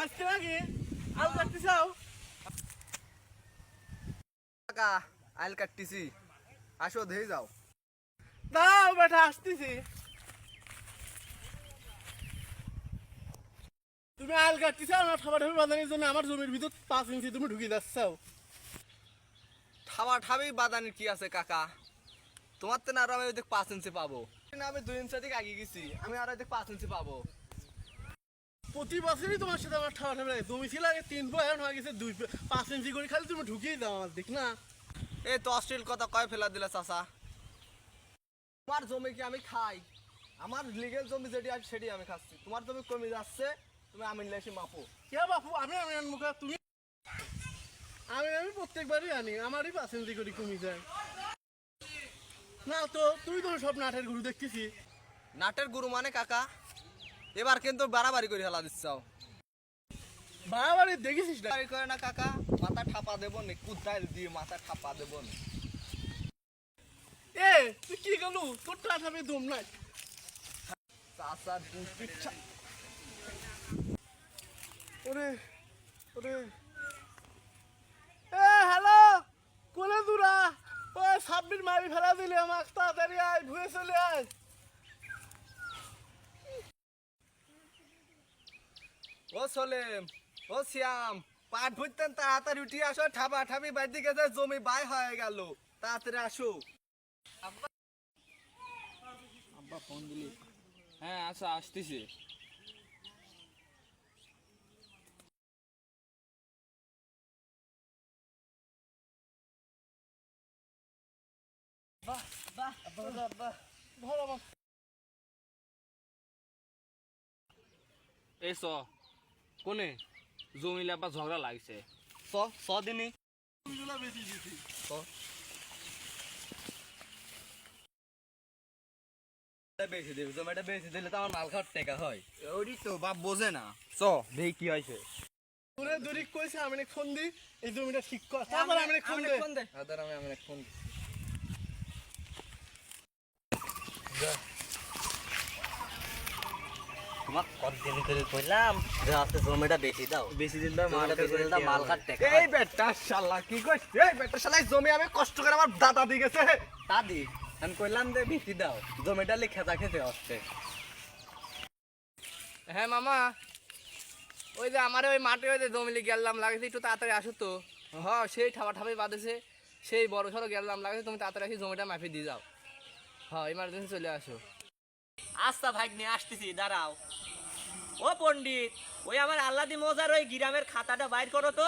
আল কাটতে চাও? কাকা আইল কাটতেছি। আসো ধেয়ে যাও। দাও বেটা আসতেছি তুমি আল কাটতে চাও না ঠাবা ঠাবি বাজানোর জন্য? আমার জমির ভিতর পাঁচ ইঞ্চি তুমি ঢুকিয়ে যাচ্ছাও ঠাবা ঠাবি বাদানির কি আছে কাকা? তোমার তো না আরও আমি পাঁচ ইঞ্চি পাবো। না আমি দুই ইঞ্চি দিকে আগে গেছি। আমি আর পাঁচ ইঞ্চি পাবো। প্রতি বছরই তোমার সাথে আমার ঠাবা ঠাবি জমি ছিল আগে তিন বয় এখন হয়ে গেছে দুই পাঁচ ইঞ্চি করে খালি তুমি ঢুকিয়ে দাও আমার দিক না? এই তো অশ্লীল কথা কয় ফেলা দিলে চাচা। তোমার জমি কি আমি খাই? আমার লিগেল জমি যেটি আছে সেটি আমি খাচ্ছি। তোমার জমি কমে যাচ্ছে তুমি আমি এসে মাপো। কে বাপু আমি আমি মুখে তুমি আমি আমি প্রত্যেকবারই আনি আমারই পাঁচ ইঞ্চি করে কমে যায়। না তো তুই তো সব নাটের গুরু দেখতেছি। নাটের গুরু মানে কাকা? এবার কিন্তু বাড়াবাড়ি করে হেলা দিচ্ছাও বাড়াবাড়ি দেখেছিস না? করে না কাকা মাথা ঠাপা দেবো নি কুদাইল দিয়ে মাথা ঠাপা দেবো নি। এ তুই কি গেলু তোর টাটাবে দম নাই। চাচা ওরে ওরে। এ হ্যালো কোলে দূরা? ও সাব্বির মারি ফেলা দিলে আমাক তাড়াতাড়ি আয় ভুয়ে চলে আয়। ও সলেম ও শ্যাম পাট ভুজতেন তাড়াতাড়ি উঠি আসো ঠাবা ঠাবি বাড়ি গেছে জমি বাই হয়ে গেল। তাড়াতাড়ি আসো। আব্বা ফোন দিলি। হ্যাঁ আচ্ছা আসতেছি। ধর আমার এই চ। কোনে? জমিলে আবার ঝগড়া লাগছে। স স দিনি। বেশি দিছি বেশি দিবি। জমিটা বেশি দিলে তো আমার মাল খাওয়ার টাকা হয়। ওরই তো বাপ বোঝে না। চ দেখি কি হয়েছে। তোরে দড়ি কইছে আমি ফোন দি এই জমিটা ঠিক কর। তারপর আমি ফোন দে আদার আমি আমি ফোন তোমাক কতদিন করে কইলাম? যে জমিটা বেশি দাও। বেশি দিন ধরে জমিটা বেশি দিলে তো মাল কাটতে। এই বেটা শালা কি কইছ? এই বেটা শালা জমি আমি কষ্ট করে আমার দাদা দিয়ে গেছে। দাদি আমি কইলাম যে বেশি দাও। জমিটা লি খেতা খেতে আসছে হ্যাঁ মামা। ওই যে আমার ওই মাঠে ওই যে জমিলে গেলাম লাগেছে একটু তাড়াতাড়ি আসো তো। হ সেই ঠাবা ঠাবি বাঁধেছে সেই বড় সড়ো গেলাম লাগেছে তুমি তাড়াতাড়ি আসি জমিটা মাফি দিয়ে যাও। হ্যাঁ ইমার্জেন্সি চলে আসো। আচ্ছা ভাগ্নে, আসতেছি, দাঁড়াও। ও পণ্ডিত, ওই আমার আল্লাদি মজার ওই গ্রামের খাতাটা বাইর করো তো।